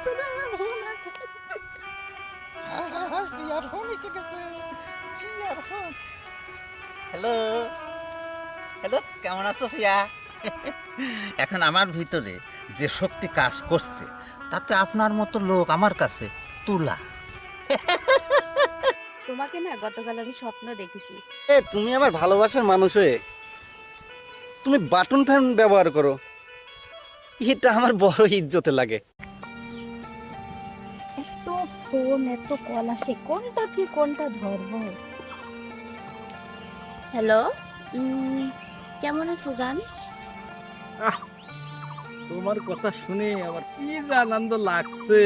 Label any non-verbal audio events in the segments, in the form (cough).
আছে রে ফোন আছে প্রিয়ার ফোন এসে গেছে প্রিয়ার ফোন হ্যালো হ্যালো কেমন আছো প্রিয়া এখন আমার ভিতরে যে শক্তি কাজ করছে তাতে আপনার মতো লোক আমার কাছে তুলা। তোমাকে না গতকাল আমি স্বপ্ন দেখেছি। এ তুমি আমার ভালোবাসার মানুষ হয়ে তুমি বাটন ফ্যান ব্যবহার করো। এটা আমার বড় ইজ্জতে লাগে। ফোন এত কল আসে? কোনটা কি কোনটা ধরবো? হ্যালো কেমন আছো জান? তোমার কথা শুনে আমার কি যে আনন্দ লাগছে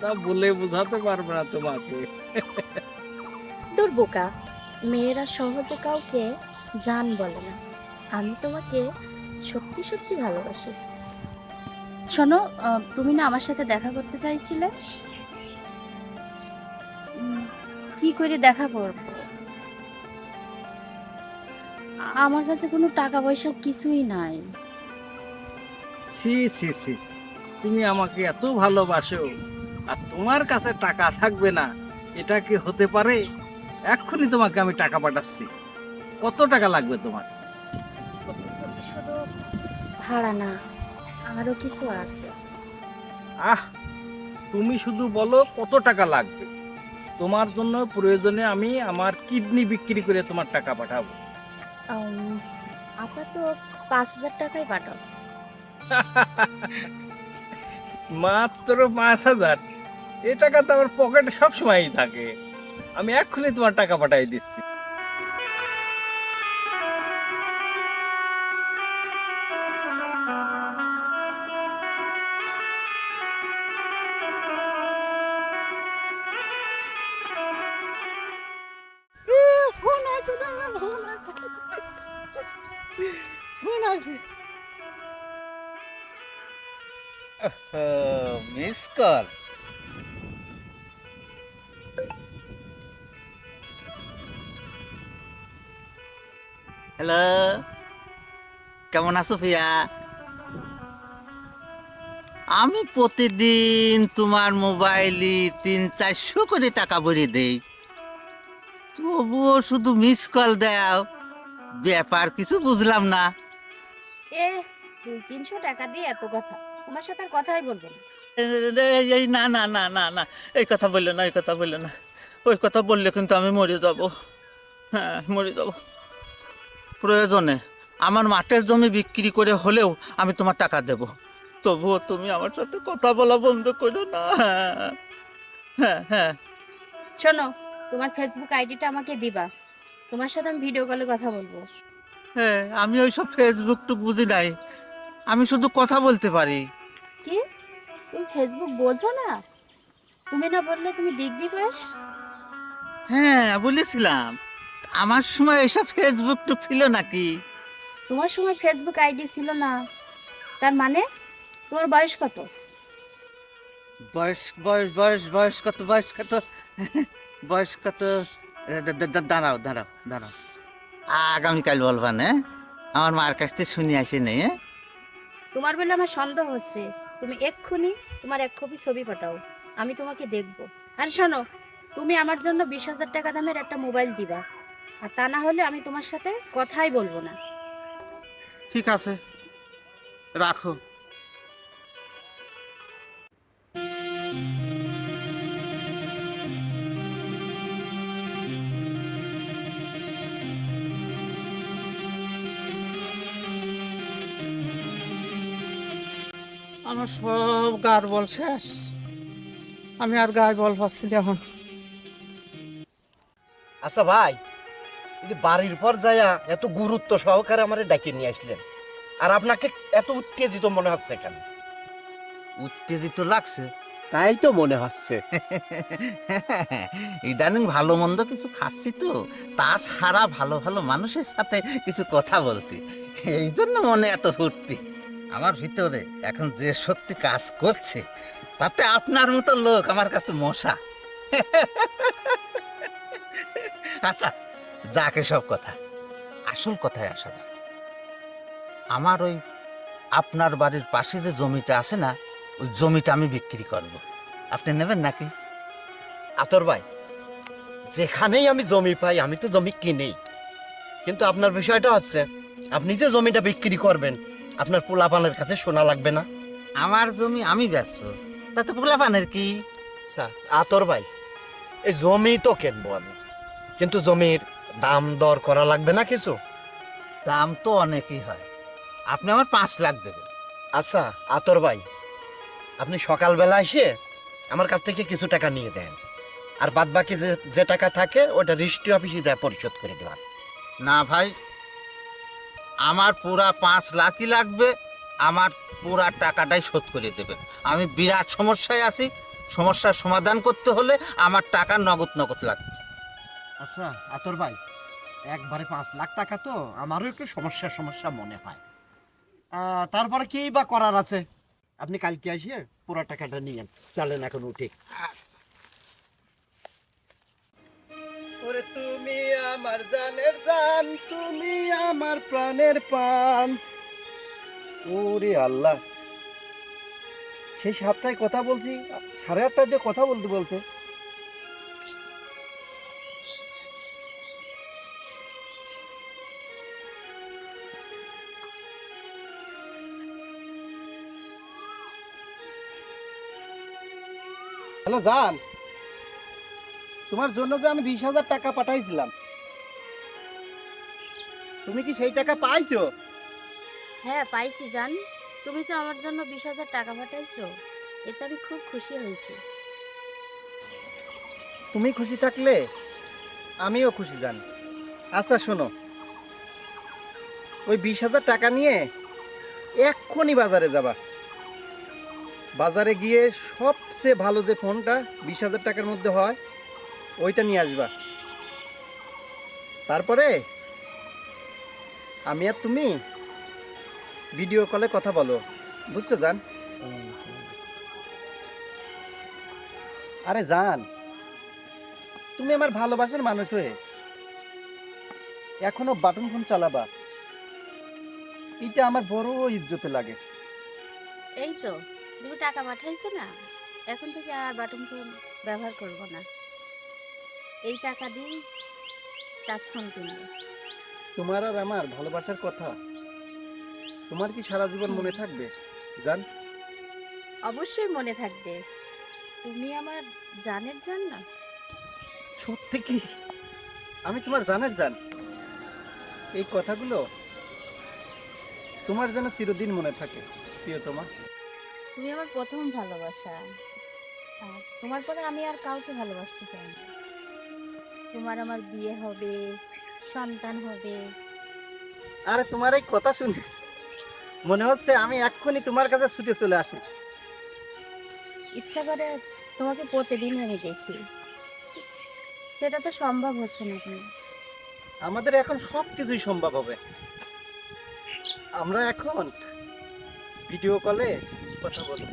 তা বলে বোঝাতে পারব না তোমাকে। তোর বোকা মেয়েরা সহজে কাউকে জান বলে না। আমি তোমাকে সত্যি সত্যি ভালোবাসি। শোনো তুমি না আমার সাথে দেখা করতে চাইছিলে? কি করে দেখা করব আমার কাছে কোনো টাকা পয়সা কিছুই নাই। ছি ছি ছি। তুমি আমাকে এত ভালোবাসো আর তোমার কাছে টাকা থাকবে না এটা কি হতে পারে? এক্ষুনি তোমাকে আমি টাকা পাঠাচ্ছি। কত টাকা লাগবে তোমার? শুধু ভাড়া না আরও কিছু আছে। আহ তুমি শুধু বলো কত টাকা লাগবে। তোমার জন্য প্রয়োজনে আমি আমার কিডনি বিক্রি করে তোমার টাকা পাঠাবো। আপাতত পাঁচ হাজার টাকাই পাঠাও (laughs) মাত্র পাঁচ হাজার? এ টাকা তো আমার পকেটে সবসময়ই থাকে। আমি এক্ষুনি তোমার টাকা পাঠাই দিচ্ছি। আছে? মিস কল হ্যালো কেমন আছো প্রিয়া আমি প্রতিদিন তোমার মোবাইলে তিন চারশো করে টাকা ভরে দেই। তবুও শুধু মিস কল দাও। ব্যাপার কিছু বুঝলাম না। এ দুই তিনশো টাকা দিয়ে এত কথা। তোমার সাথে আর কথাই বলব না। এই, এই না না না না না এই কথা বলল না এই কথা বলল না। ওই কথা বললে কিন্তু আমি মরে যাব। হ্যাঁ মরে যাব। প্রয়োজনে আমার মাঠের জমি বিক্রি করে হলেও আমি তোমার টাকা দেব। তবুও তুমি আমার সাথে কথা বলা বন্ধ করো না। হ্যাঁ হ্যাঁ। শোনো তোমার ফেসবুক আইডিটা আমাকে দিবা। তোমার সাথে আমি ভিডিও কলে কথা বলব। হ্যাঁ আমি ওইসব ফেসবুক টুক বুঝি নাই। আমি শুধু কথা বলতে পারি। কি? তুমি ফেসবুক বোঝো না? তুমি না বললে তুমি ডিগ্রি পাস? হ্যাঁ বলেছিলাম। আমার সময় এসব ফেসবুক টুক ছিল নাকি? তোমার সময় ফেসবুক আইডি ছিল না। তার মানে? তোমার বয়স কত? বয়স বয়স বয়স বয়স কত বয়স কত? বয়স কত? দাঁড়াও দাঁড়াও দাঁড়াও। আগামীকাল বলবা না? আমার মার কাছ থেকে শুনে আসে নেই হ্যাঁ? তোমার বলে আমার সন্দেহ হচ্ছে। তুমি এক্ষুনি তোমার এক কপি ছবি পাঠাও। আমি তোমাকে দেখব। আর শোনো তুমি আমার জন্য বিশ হাজার টাকা দামের একটা মোবাইল দিবা। আর তা না হলে আমি তোমার সাথে কথাই বলব না। ঠিক আছে। রাখো। আমার সব গার বল শেষ। আমি আর গায়ে বল পাচ্ছি না এখন। আচ্ছা ভাই এই যে বাড়ির পর যায়া এত গুরুত্ব সহকারে আমার ডাকে নিয়ে আসলেন। আর আপনাকে এত উত্তেজিত মনে হচ্ছে কেন? উত্তেজিত লাগছে তাই তো মনে হচ্ছে। (laughs) ইদানিং ভালো মন্দ কিছু খাচ্ছি তো তাছাড়া ভালো ভালো মানুষের সাথে কিছু কথা বলতি। এই জন্য মনে এত ফুর্তি। আমার ভিতরে এখন যে শক্তি কাজ করছে, তাতে আপনার মতো লোক আমার কাছে মশা। আচ্ছা যাকে সব কথা। আসল কথায় আসা যাক। আমার ওই আপনার বাড়ির পাশে যে জমিটা আছে না, ওই জমিটা আমি বিক্রি করব। আপনি নেবেন নাকি? আতর ভাই, যেখানেই আমি জমি পাই, আমি তো জমি কিনি। কিন্তু আপনার বিষয়টা হচ্ছে, আপনি যে জমিটা বিক্রি করবেন আপনার পোলাপানের কাছে শোনা লাগবে না? আমার জমি আমি ব্যস্ত। তাতে পোলাপানের কি? স্যার আতর ভাই এই জমি তো কিনবো আমি। কিন্তু জমির দাম দর করা লাগবে না কিছু? দাম তো অনেকই হয়। আপনি আমার পাঁচ লাখ দেবেন। আচ্ছা আতর ভাই আপনি সকালবেলা এসে আমার কাছ থেকে কিছু টাকা নিয়ে যান। আর বাদ বাকি যে যে টাকা থাকে ওটা রেজিস্ট্রি অফিসে যায় পরিশোধ করে দেওয়ার। না ভাই আমার পুরা পাঁচ লাখই লাগবে আমার পুরা টাকাটাই শোধ করে দেবে। আমি বিরাট সমস্যায় আছি সমস্যার সমাধান করতে হলে আমার টাকা নগদ নগদ লাগবে। আচ্ছা আতর ভাই একবারে পাঁচ লাখ টাকা তো আমারও একটু সমস্যা সমস্যা মনে হয়। তারপরে কি বা করার আছে? আপনি কালকে এসে পুরো টাকাটা নিয়েন চলেন এখন উঠি। ওরে তুমি আমার জানের জান তুমি আমার প্রাণের ওরে আল্লাহ। সেই সাতটায় কথা বলছি, সাড়ে আটটায় যে কথা বলতে বলছে। হ্যালো, জান। তোমার জন্য যে আমি বিশ হাজার টাকা পাঠাইছিলাম তুমি কি সেই টাকা পাইছো? হ্যাঁ পাইছি জান। তুমি তো আমার জন্য বিশ হাজার টাকা পাঠাইছো এতে আমি খুব খুশি হয়েছি। তুমি খুশি থাকলে আমিও খুশি জান। আচ্ছা শোনো। ওই বিশ হাজার টাকা নিয়ে এক্ষুনি বাজারে যাবা। বাজারে গিয়ে সবচেয়ে ভালো যে ফোনটা বিশ হাজার টাকার মধ্যে হয় ওইটা নিয়ে আসবা। তারপরে আমি আর তুমি? ভিডিও কলে কথা বলো। বুঝছ, জান? আরে, জান, তুমি আমার ভালোবাসার মানুষ হয়ে এখনও বাটন ফোন চালাবা। এটা আমার বড় ইজ্জতে লাগে। এই তো, তুমি টাকা পাঠাইছো না? এখন থেকে আর বাটন ফোন ব্যবহার করব না। এই টাকা দিয়ে টাচ ফোন কিনবো। তোমার আর আমার ভালোবাসার কথা। তোমার কি সারা জীবন মনে থাকবে? জান। অবশ্যই মনে থাকবে। তুমি আমার জানের জান না? সত্যি কি? আমি তোমার জানের জান। এই কথাগুলো তোমার যেন চিরদিন মনে থাকে প্রিয়তমা। তুমি আমার প্রথম ভালোবাসা। তোমার পরে আমি আর কাউকে ভালোবাসতে চাই না। তোমার আমার বিয়ে হবে সন্তান হবে। আরে তোমার এই কথা শুনি মনে হচ্ছে আমি এক্ষুনি তোমার কাছে ছুটে চলে আসি। ইচ্ছা করে তোমাকে প্রতিদিন আমি দেখি। সেটা তো সম্ভব হচ্ছে না তুমি আমাদের এখন সব কিছুই সম্ভব হবে। আমরা এখন ভিডিও কলে কথা বলব।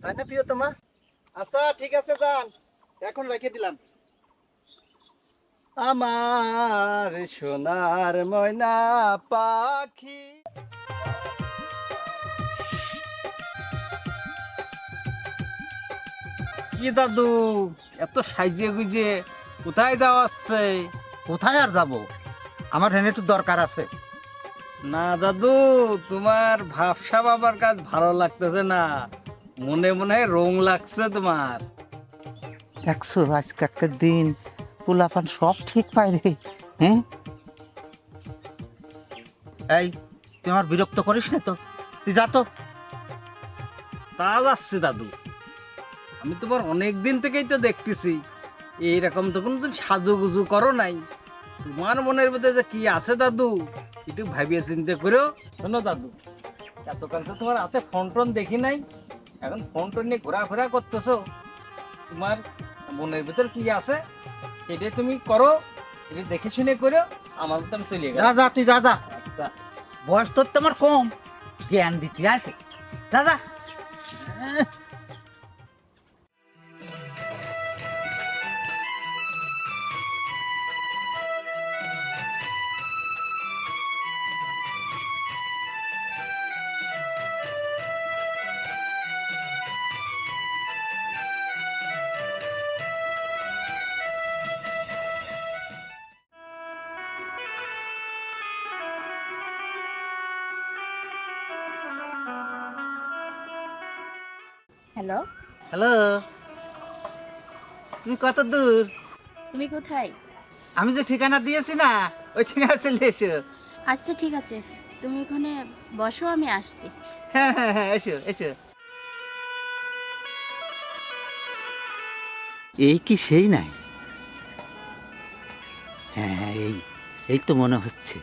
তাই না প্রিয়তমা? আচ্ছা ঠিক আছে যান। এখন রেখে দিলাম। আমার সোনার ময়না পাখি। কি দাদু এত সাইজে গুজে কোথায় যাওয়া হচ্ছে কোথায় আর যাব? আমার হেনে একটু দরকার আছে। না দাদু তোমার ভাবসা বাবার কাজ ভালো লাগতেছে না। মনে মনে রং লাগছে তোমার। দেখছ আজকালকার দিন পোলাপান সব ঠিক পায় রে হ্যাঁ? এই, তুই আমার বিরক্ত করিস না তো? তুই যা তো। তা যাচ্ছে দাদু। আমি তোমার অনেক দিন থেকেই তো দেখতেছি। এইরকম তো কোনো সাজুগুজু করো নাই। তোমার মনের মধ্যে যে কি আছে দাদু? একটু ভাবিয়ে চিন্তে করো শোনো দাদু এতকাল তো তোমার হাতে ফোন টোন দেখি নাই। এখন ফোন টোন নিয়ে ঘোরাফেরা করতেছো। তোমার মনের ভিতর কি আছে? এটাই তুমি করো এটা দেখে শুনে করো আমার তো আমি চলে যা গেলাম। যা তুই দাদা যা। আচ্ছা। বয়স তোর তো আমার কম। জ্ঞান দিতে আছে দাদা যা। হ্যালো। হ্যালো। তুমি কত দূর? তুমি কোথায়? আমি যে ঠিকানা দিয়েছি না ওই ঠিকানা চলে এসো। আচ্ছা ঠিক আছে। তুমি ওখানে বসো আমি আসছি। হ্যাঁ হ্যাঁ হ্যাঁ এসো এসো। এই কি সেই নাই? হ্যাঁ হ্যাঁ এই এই তো মনে হচ্ছে।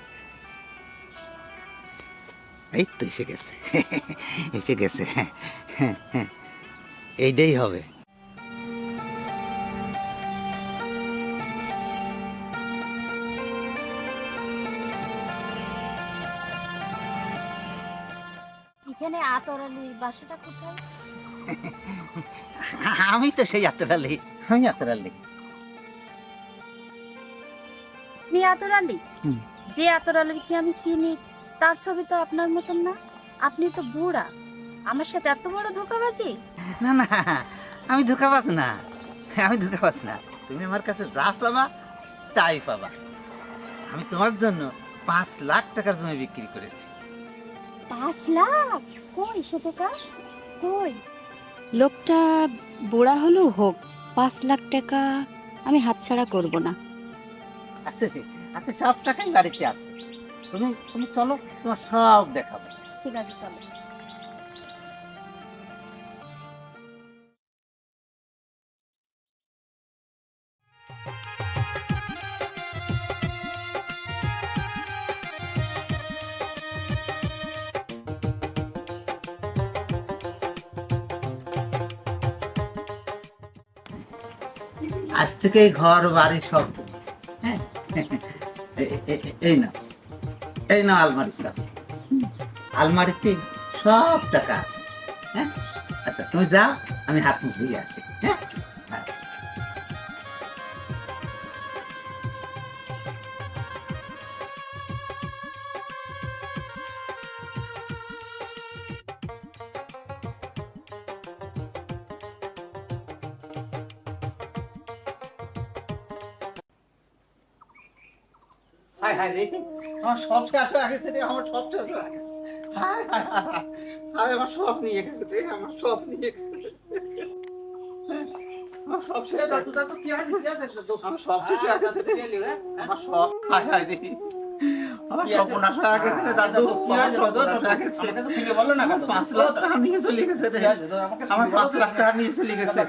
এই তো এসে গেছে। (laughs) এসে গেছে। হ্যাঁ হ্যাঁ হ্যাঁ। এইটাই হবে। এখানে আতরালির বাসাটা কোথায়? (laughs) আমি তো সেই আতরালি আমি আতরালি। আপনি আতরালি। যে আতরালির কি আমি চিনি তার ছবি তো আপনার মতন না? আপনি তো বুড়া। আমার সাথে এত বড় ধোকাবাজি? না না আমি ধোকাবাজ না। আমি ধোকাবাজ না। তুমি আমার কাছে যা চাবা তাই পাবা। আমি তোমার জন্য পাঁচ লাখ টাকার জমি বিক্রি করেছি। পাঁচ লাখ? কই সে টাকা কই? লোকটা বুড়া হলেও হোক পাঁচ লাখ টাকা আমি হাতছাড়া করব না। আছে আছে সব টাকাই বাড়িতে আছে। তুমি তুমি চলো তোমার সব দেখাবো। ঠিক আছে চলো। আজ থেকে ঘর বাড়ি সব। হ্যাঁ। এই না এই না আলমারি সব আলমারিতে সব টাকা আছে। হ্যাঁ? আচ্ছা তুমি যাও আমি হাত মুখ দিয়ে আসি। হ্যাঁ হ্যাঁ। হায় রে আমার সব শেষ হয়ে গেছে রে আমার সব শেষ হয়ে গেছে। হায় হায় হায় হায়। হায় আমার সব নিয়ে গেছে রে আমার সব নিয়ে গেছে আমার সব শেষ হয়ে দাদু কি আছে কি আছে দাদু আমার সব শেষ হয়ে গেছে রে। আমার সব হায় হায় রে। আমার সব নাশ হয়ে গেছে রে দাদু। আমার সব হয়ে গেছে। আমার পাঁচ লাখ টাকা নিয়ে চলে গেছে রে। আমার পাঁচ লাখ টাকা নিয়ে চলে গেছে।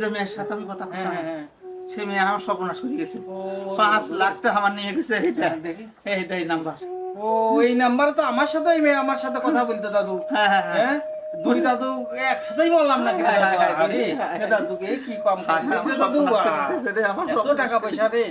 যে মেয়ের সাথে আমি কথা সে মেয়ে আমার সর্বনাশ করে গেছে। পাঁচ লাখ টাকা আমার নিয়ে গেছে এইটা। এই নাম্বার ও এই নাম্বার তো আমার সাথে আমার সাথে কথা বলতো দাদু। হ্যাঁ হ্যাঁ হ্যাঁ। হ্যাঁ? দুই দাদু একসাথেই বললাম না হ্যাঁ, হ্যাঁ, দাদুকে কি কম দাদু? টাকা পয়সা রে